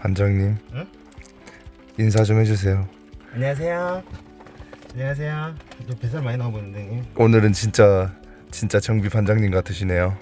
반장님 응? 인사 좀 해주세요. 안녕하세요. 안녕하세요. 저 뱃살 많이 나와 보이는데. 오늘은 진짜 진짜 정비 반장님 같으시네요.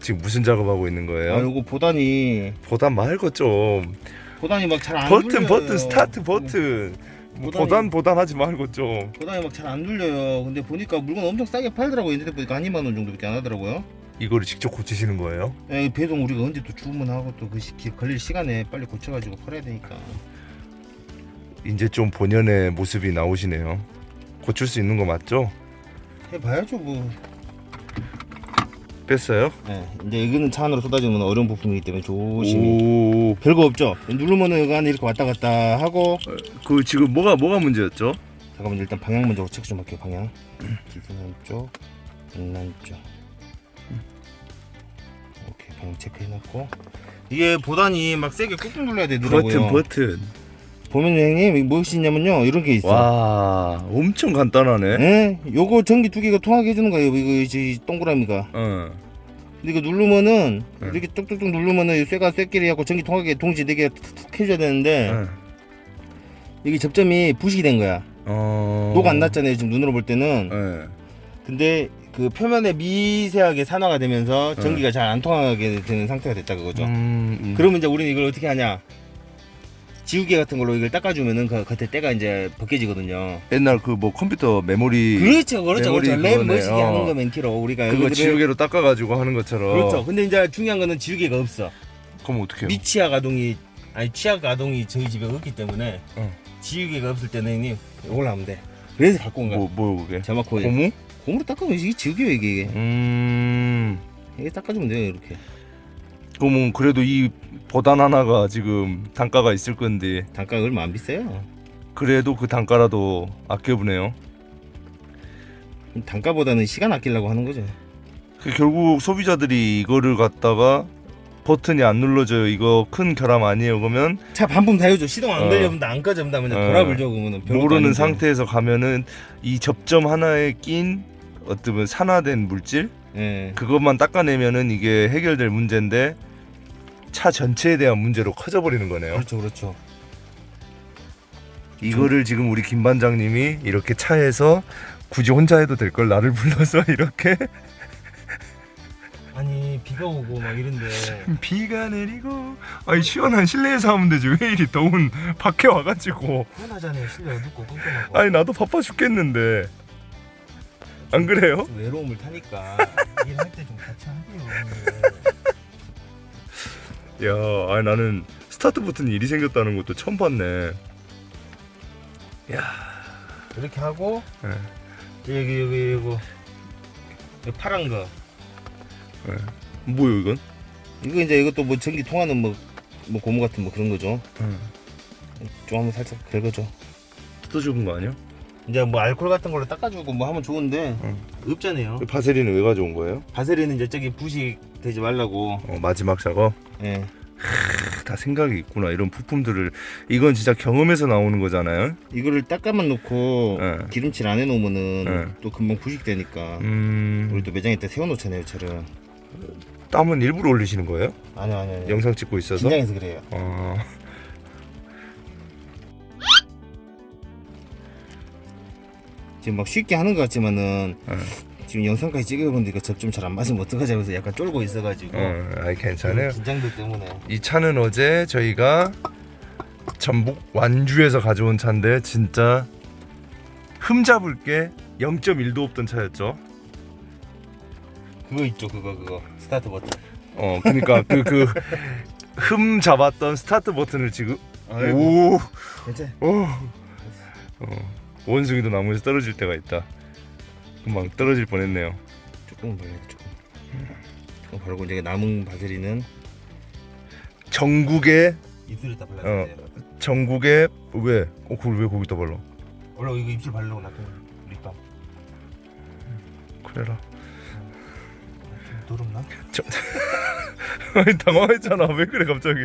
지금 무슨 작업하고 있는 아 거예요? 요거 보다니 보단 말고 좀 보다니 막 잘안 버튼 눌려요. 버튼 스타트 버튼 뭐 보단이- 보단 보단 하지 말고 좀 보다니 막 잘 안 눌려요. 근데 보니까 물건 엄청 싸게 팔더라고요. 인터넷 보니까 한 2만 원 정도밖에 안 하더라고요. 이거를 직접 고치시는 거예요? 예, 배송 우리가 언제 또 주문하고 또 그 걸릴 시간에 빨리 고쳐가지고 팔아야 되니까. 이제 좀 본연의 모습이 나오시네요. 고칠 수 있는 거 맞죠? 해봐야죠 뭐. 뺐어요? 예, 이제 이거는 차 안으로 쏟아지는 어려운 부품이기 때문에 조심히. 오, 별거 없죠. 누르면은 여기 안에 이렇게 왔다 갔다 하고. 그 지금 뭐가 뭐가 문제였죠? 잠깐만 일단 방향 먼저 체크 좀 할게요. 방향. 기준 한 쪽, 인난 쪽. 오케이 방향 체크해놨고. 이게 보다니 막 세게 꾹꾹 눌러야 되더라고요. 버튼 버튼. 보면 형님 무엇이 있냐면요 이런 게 있어. 와, 엄청 간단하네. 예? 요거 전기 두 개가 통하게 해주는 거예요. 이거 이제 동그라미가. 어. 근데 이거 누르면은 네. 이렇게 뚝뚝뚝 누르면은 쇠가 쇠끼리 하고 전기 통하게 동시에 네 개가 툭툭 해줘야 되는데 어. 이게 접점이 부식이 된 거야. 어. 녹안 났잖아요 지금 눈으로 볼 때는. 예. 근데 그 표면에 미세하게 산화가 되면서 전기가 잘 안 통하게 되는 상태가 됐다 그거죠. 음, 음. 그러면 이제 우리는 이걸 어떻게 하냐? 지우개 같은 걸로 이걸 닦아주면은 그 겉에 때가 이제 벗겨지거든요. 옛날 그 뭐 컴퓨터 메모리 그렇죠, 그렇죠, 메모리 그렇죠. 램 그거네. 멋있게 어. 하는 거 맨키로 우리가 그거 여기들을- 지우개로 닦아가지고 하는 것처럼. 그렇죠. 근데 이제 중요한 거는 지우개가 없어. 그럼 어떻게 해요? 미치아 가동이 아니 치아 가동이 저희 집에 없기 때문에 어. 지우개가 없을 때는 형님 이걸로 하면 돼. 그래서 갖고 온 거야. 뭐 뭐요 그게? 자막코 고무? 고무로 닦으면 이게 지우개요 이게 이게. 음. 이게 닦아주면 돼요 이렇게. 그러면 그래도 이 보단 하나가 지금 단가가 있을 건데 단가 얼마 안 비싸요. 그래도 그 단가라도 아껴보네요. 단가보다는 시간 아끼려고 하는 거죠. 그 결국 소비자들이 이거를 갖다가 버튼이 안 눌러져요. 이거 큰 결함 아니에요. 그러면 차 반품 다 해줘. 시동 안 어. 걸려면 안 꺼져면 어. 돌아불죠 별것도 모르는. 상태에서 가면은 이 접점 하나에 낀 어떤 산화된 물질 예. 그것만 닦아내면은 이게 해결될 문제인데 차 전체에 대한 문제로 커져버리는 거네요. 그렇죠 그렇죠. 이거를 지금 우리 김 반장님이 이렇게 차에서 굳이 혼자 해도 될 걸 나를 불러서 이렇게 아니 비가 오고 막 이런데 비가 내리고 아니 시원한 실내에서 하면 되지 왜 이리 더운 밖에 와가지고 편하잖아요. 실내 어둡고 깜깜하고. 아니 나도 바빠 죽겠는데 안 그래요? 좀 외로움을 타니까 일할 때 좀 같이 하세요. 야 아니 나는 스타트 버튼이 일이 생겼다는 것도 처음 봤네 이렇게 하고 네. 여기 여기 이거 파란 거 뭐요 이건? 이거 이제 이것도 뭐 전기 통하는 뭐, 뭐 고무 같은 뭐 그런 거죠. 응. 좀 한번 살짝 긁어줘. 뜯어주는 거 아니야? 이제 뭐 알코올 같은 걸로 닦아주고 뭐 하면 좋은데 응. 없잖아요. 바세린은 왜 가져온 거예요? 바세린은 이제 저기 부식 되지 말라고. 어, 마지막 작업 예. 다 생각이 있구나 이런 부품들을 이건 진짜 경험에서 나오는 거잖아요 이거를 닦아만 놓고 예. 기름칠 안 해놓으면은 예. 또 금방 부식되니까. 음 우리 또 매장에 때 세워놓잖아요, 차를. 땀은 일부러 올리시는 거예요? 아니요, 아니요. 아니요. 영상 찍고 있어서? 긴장해서 그래요. 어... 지금 막 쉽게 하는 것 같지만은 예. 지금 영상까지 찍어보니까 접점 잘 안 맞으면 어떡하지 하면서 약간 쫄고 있어가지고. 어, 아이 괜찮아요 긴장도 때문에. 이 차는 어제 저희가 전북 완주에서 가져온 차인데 진짜 흠잡을 게 0.1도 없던 차였죠. 그거 있죠, 그거, 그거. 스타트 버튼. 어, 그러니까 그 그 흠 잡았던 스타트 버튼을 지금 아이고. 오, 괜찮아. 오, 어, 원숭이도 나무에서 떨어질 때가 있다. 금방 떨어질 뻔했네요. 조금 발라야 돼, 조금. 조금 바르고 이제 남은 바세린은 전국에 입술에다 발라야 어. 돼요. 전국에 왜? 어, 그걸 왜 거기다 발라? 원래 이거 입술 바르려고 놔둔 립밤. 그래라. 좀 더럽나? 아니 당황했잖아. 왜 그래 갑자기?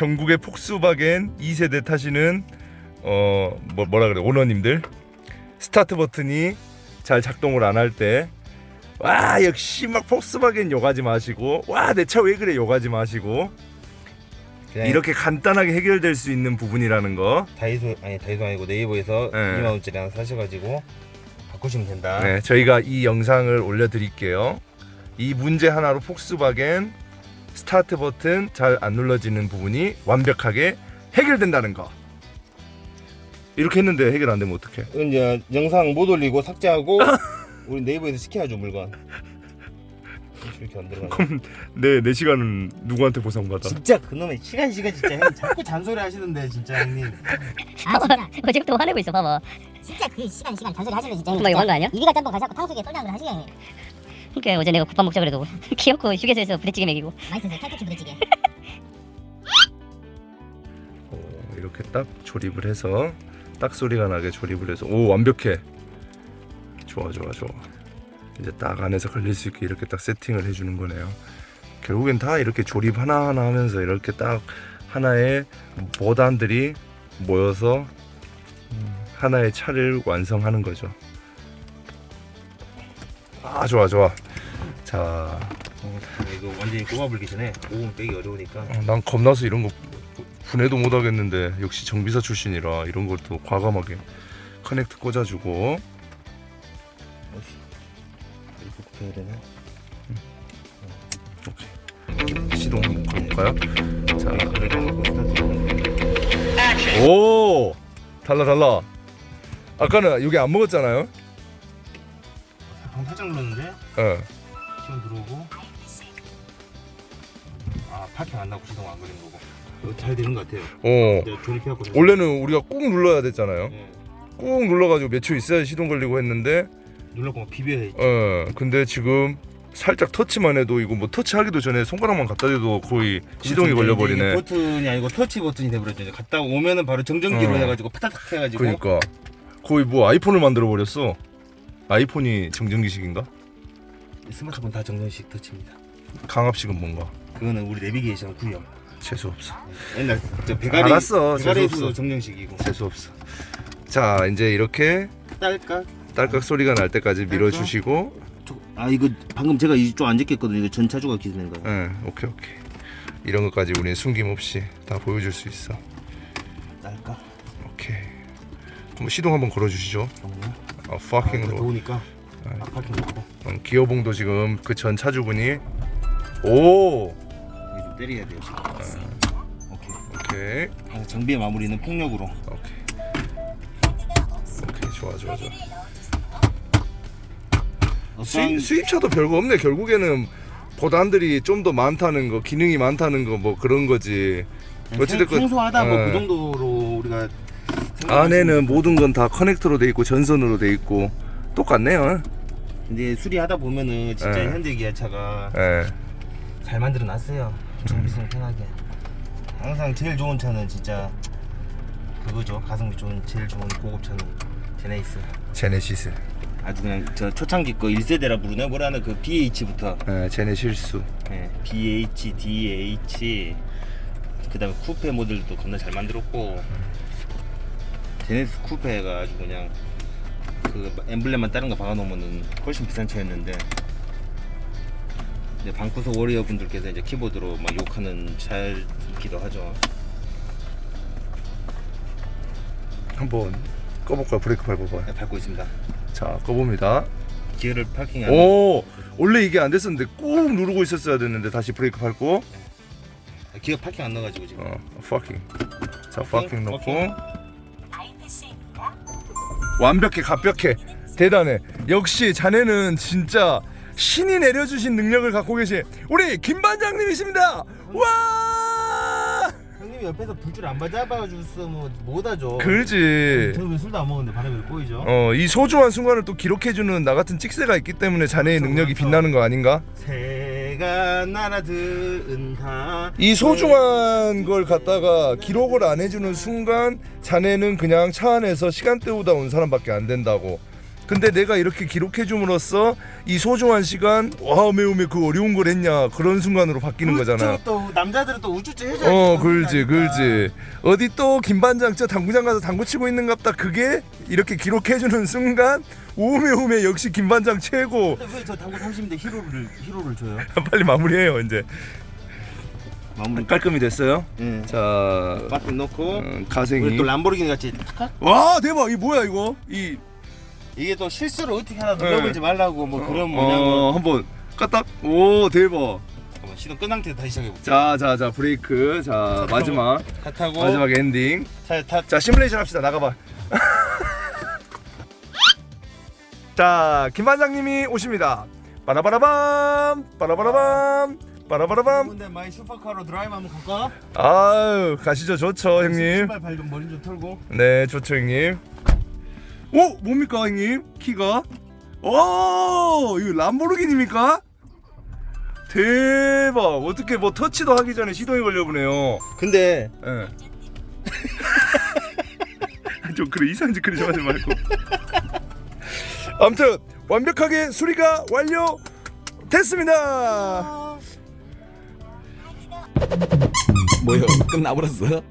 전국의 폭스바겐 2세대 타시는 어 뭐, 뭐라 그래 오너님들 스타트 버튼이 잘 작동을 안 할 때 와 역시 막 폭스바겐 욕하지 마시고 와 내 차 왜 그래 욕하지 마시고 그냥 이렇게 간단하게 해결될 수 있는 부분이라는 거 다이소 아니 다이소 아니고 네이버에서 네. 2만 원짜리 하나 사셔가지고 바꾸시면 된다. 네, 저희가 이 영상을 올려드릴게요. 이 문제 하나로 폭스바겐 스타트 버튼 잘 안 눌러지는 부분이 완벽하게 해결된다는 거. 이렇게 했는데 해결 안 되면 어떡해? 이건 이제 영상 못 올리고 삭제하고 우리 네이버에서 시켜야죠 물건. 이렇게 안 들어가. 네, 내 시간은 누구한테 보상받아? 진짜 그놈의 시간 시간 진짜 형님 자꾸 잔소리 하시는데 진짜 형님. 아 진짜 어, 지금부터 화내고 있어 봐봐 진짜 그 시간 시간 잔소리 하시는 진짜 정말 이거 한거 아니야? 이리가 짬뽕 가셔갖고 탕수육에 쏠장을 하시게 형님 그러니까 어제 내가 국밥 먹자 그래도 귀엽고 휴게소에서 부대찌개 먹이고 맛있어서 칼국수 부대찌개 어, 이렇게 딱 조립을 해서 딱 소리가 나게 조립을 해서 오 완벽해. 좋아 좋아 좋아. 이제 딱 안에서 걸릴 수 있게 이렇게 딱 세팅을 해주는 거네요. 결국엔 다 이렇게 조립 하나 하나 하면서 이렇게 딱 하나의 보단들이 모여서 음, 하나의 차를 완성하는 거죠. 아 좋아 좋아. 자, 어, 이거 완전히 꼽아불기 전에 오븐 빼기 어려우니까. 어, 난 겁나서 이런 거 분해도 못 하겠는데 역시 정비사 출신이라 이런 걸 또 과감하게 커넥트 꽂아주고 굽혀야 되나? 오케이 시동 한번 걸어볼까요? 자. 오 달라 달라. 아까는 여기 안 먹었잖아요. 방 살짝 눌렀는데 예. 시동 들어오고. 아 파킹 안 나고 시동 안 걸린 거고. 이거 잘 되는 것 같아요. 어. 조립해갖고. 원래는 우리가 꾹 눌러야 됐잖아요. 네. 꾹 눌러가지고 몇초 있어야 시동 걸리고 했는데, 눌렀고 막 비벼야 어. 근데 지금 살짝 터치만 해도 이거 뭐 터치하기도 전에 손가락만 갖다 대도 거의 시동이 그렇죠. 이제 이게 걸려버리네. 버튼이 아니고 터치 버튼이 돼버렸죠. 이제 갔다 오면은 바로 정전기로 어. 해가지고 파타닥 해가지고. 그러니까 거의 뭐 아이폰을 만들어 버렸어. 아이폰이 정전기식인가? 스마트폰 다 정전식 터치입니다. 강압식은 뭔가? 그거는 우리 내비게이션 구형. 재수 없어. 옛날 저 배가리 알았어, 배가리에서도 재수없어. 정전식이고. 재수 없어. 자 이제 이렇게 딸까? 딸깍 소리가 날 때까지 밀어주시고, 저- 아 이거 방금 제가 이쪽 안 제꼈거든요. 이거 전차주가 기술인 거예요. 응, 오케이 오케이. 이런 것까지 우리는 숨김없이 다 보여줄 수 있어. 딸까? 오케이. 한번 시동 한번 걸어주시죠. 잠깐만요. 어, 아, fucking로. 이거 더우니까 아, 어, 기어봉도 지금 그 전 차주분이 오, 이거 좀 때려야 돼요. 지금. 오케이. 오케이, 아, 정비의 마무리는 폭력으로. 오케이. 오케이, 좋아, 좋아, 좋아. 수입, 수입차도 별거 없네. 결국에는 보단들이 좀 더 많다는 거, 기능이 많다는 거 뭐 그런 거지. 어찌됐건 생소하다 뭐 어. 그 정도로 우리가 안에는 모든 건 다 커넥터로 돼 있고 전선으로 돼 있고 똑같네요. 근데 수리하다 보면은 진짜 예. 현대 기아차가 예. 잘 만들어 놨어요. 정비성 편하게. 항상 제일 좋은 차는 진짜 그거죠. 가성비 좋은 제일 좋은 고급 차는 제네이스. 제네시스. 아주 그냥 저 초창기 거 1세대라 부르네 뭐라는 그 BH부터 예, 제네실수. 예, BH, DH 그다음에 쿠페 모델도 겁나 잘 만들었고 제네시스 쿠페가 아주 그냥 그 엠블렘만 다른 거 박아놓으면은 훨씬 비싼 차였는데 이제 방구석 워리어 분들께서 이제 키보드로 막 욕하는 차이기도 하죠. 한번 꺼볼까요? 브레이크 밟아봐요. 네, 밟고 있습니다. 자, 꺼봅니다. 기어를 파킹하는 오, 원래 이게 안 됐었는데 꾹 누르고 있었어야 됐는데 다시 브레이크 밟고 기어 파킹 안 넣어가지고 지금. 어, fucking. 자, 오케이, fucking 넣고. 완벽해, 갑벽해, 대단해. 역시 자네는 진짜 신이 내려주신 능력을 갖고 계신 우리 김 반장님이십니다. 와, 형님이 옆에서 불줄 안 잡아줬으면 못하죠. 그지. 저왜 술도 안 먹었는데 바람이 꼬이죠? 어, 이 소중한 순간을 또 기록해주는 나 같은 찍새가 있기 때문에 자네의 그렇죠, 능력이 그렇죠. 빛나는 거 아닌가? 새 가 날아든다. 이 소중한 걸 갖다가 기록을 안 해주는 순간 자네는 그냥 차 안에서 시간 때우다 온 사람밖에 안 된다고 근데 내가 이렇게 기록해 줌으로써 이 소중한 시간 와 매우매 그 어려운 걸 했냐 그런 순간으로 바뀌는 거잖아. 또 남자들은 또 우쭈쭈 해줘야 어, 그렇지, 그렇지. 어디 또 김반장 저 당구장 가서 당구 치고 있는갑다. 그게 이렇게 기록해 주는 순간 오메 오메 역시 김반장 최고. 근데 왜저 당구 30인데 히로를 히로를 줘요? 빨리 마무리해요 이제. 마무리. 깔끔히 됐어요. 예. 자, 빠꾸 넣고 음, 가생이. 또 람보르기니 같이 탁. 와 대박 이 뭐야 이거 이 이게 또 실수를 어떻게 하나 네. 눌러보지 말라고 뭐 그런 뭐냐 어, 뭐. 한번 까딱 오 대박. 잠깐만, 시동 끈 상태에서 다시 시작해볼게. 자, 자, 자 브레이크. 자 마지막 탓하고 마지막 엔딩. 자, 탓. 자 시뮬레이션 합시다 나가봐 자 김반장님이 오십니다 빠라바라밤 빠라바라밤 빠라바라밤 근데 마이 슈퍼카로 드라이브 한번 갈까? 아유 가시죠 좋죠 형님 신발 발좀 머리 좀 털고. 네 좋죠 형님 오 뭡니까 형님 키가 오 이거 람보르기니입니까 대박 어떻게 뭐 터치도 하기 전에 시동이 걸려보네요 근데 예. 좀 그래 이상한 짓 그리 좀 하지 말고. 아무튼 완벽하게 수리가 완료 됐습니다. 뭐요? 끝나버렸어?